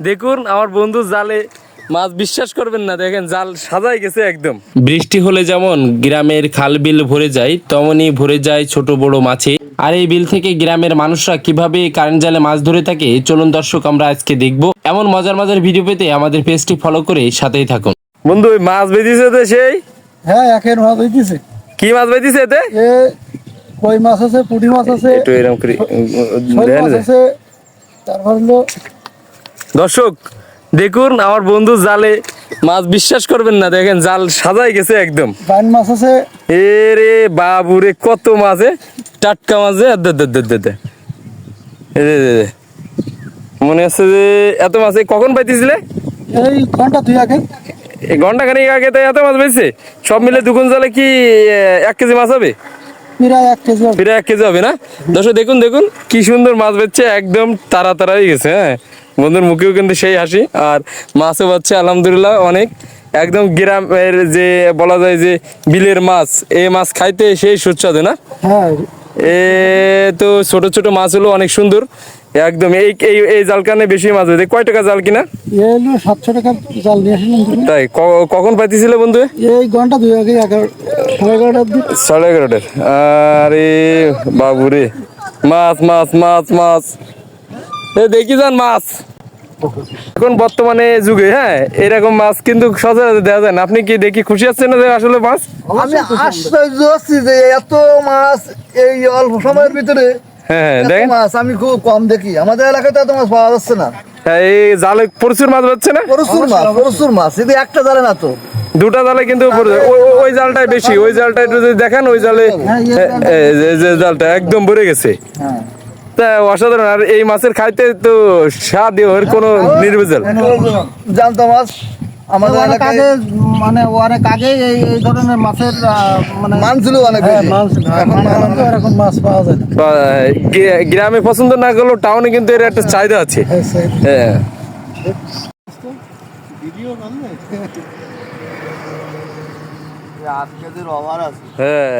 দেখুন আমার বন্ধু জালে মাছ বিশ্বাস করবেন না দেখেন জাল সাজাই গেছে একদম। বৃষ্টি হলে যেমন গ্রামের খাল বিল ভরে যায় তেমনই ভরে যায় ছোট বড় মাছে। আর এই বিল থেকে গ্রামের মানুষরা কীভাবে কারেন্ট জালে মাছ ধরে থাকে চলুন দর্শক আমরা আজকে দেখব। এমন মজার মজার ভিডিও পেতে আমাদের পেজটি ফলো করে সাথেই থাকুন। বন্ধু ওই মাছ বেঁধেছে তো সেই? হ্যাঁ একের মাছ বেঁধেছে। কি মাছ বেঁধেছে এতে? কই মাছ আছে পুঁটি মাছ আছে একটু এরকম করে তারপর হলো দর্শক দেখুন আমার বন্ধু জালে মাছ বিশ্বাস করবেন না দেখেন জাল সাজাই গেছে একদম। বাইন মাছ আছে। এ রে বাবু রে কত মাছে টাটকা মাছে। মনে হচ্ছে যে এত মাছ কখন পাইতেছিলে? এই ঘণ্টা দুই আগে। ঘণ্টা খানিক আগে তো এত মাছ পেয়েছে সব মিলে দুগুণ জালে কি এক কেজি মাছ হবে? প্রায় এক কেজি হবে। না? দর্শক দেখুন দেখুন কি সুন্দর মাছ বেচছে একদম তারা গেছে হ্যাঁ। বন্ধুর মুখেও কিন্তু সেই হাসি। আর মাছও পাচ্ছে আলহামদুলিল্লাহ অনেক। একদম গ্রামের যে বলা যায় যে বিলের মাছ এই মাছ খাইতে সেই সুস্বাদু না? হ্যাঁ। এ তো ছোট ছোট মাছ হলো অনেক সুন্দর। একদম এই এই এই জালকানে বেশি মাছ হয়েছে। কয় টাকা জাল কিনা? এ হলো সাতশো টাকা জাল নিয়ে আসলাম। তাই কখন পাইতেছিল বন্ধু? এই ঘণ্টা দুই আগে সাড়ে এগারোটা এগারোটার। আরে বাবুরে মাছ মাছ মাছ মাছ। দেখি যান মাছ। এখন বর্তমানে যুগে হ্যাঁ এরকম মাছ কিন্তু সচরাচর দেওয়া যায় না। আপনি কি দেখি খুশি আছেন না আসলে মাছ? আমি আশ্চর্য হচ্ছি যে এত মাছ এই অল্প সময়ের ভিতরে হ্যাঁ হ্যাঁ দেখেন। মাছ আমি খুব কম দেখি। আমাদের এলাকায় তো এত মাছ পাওয়া যাচ্ছে না। হ্যাঁ, এই জালে প্রচুর মাছ পাচ্ছে না? প্রচুর মাছ প্রচুর মাছ। যদি একটা জালে না তো। দুটা জালে কিন্তু ওই জালটাই বেশি। ওই জালটা একটু যদি দেখেন ওই জালে জালটা একদম ভরে গেছে। হ্যাঁ। তা অসাধারণ। আর এই মাছের খাইতে তো স্বাদ ওর কোনো নির্ভেজাল। জানতো মাছ আমাদের অনেক আগে মানে অনেক আগে এই এই ধরনের মাছের মানে মান ছিল অনেক হ্যাঁ এখন এরকম মাছ পাওয়া যায় গ্রামে পছন্দ না করলেও টাউনে কিন্তু এর একটা চাহিদা আছে। হ্যাঁ, হ্যাঁ। আছে হ্যাঁ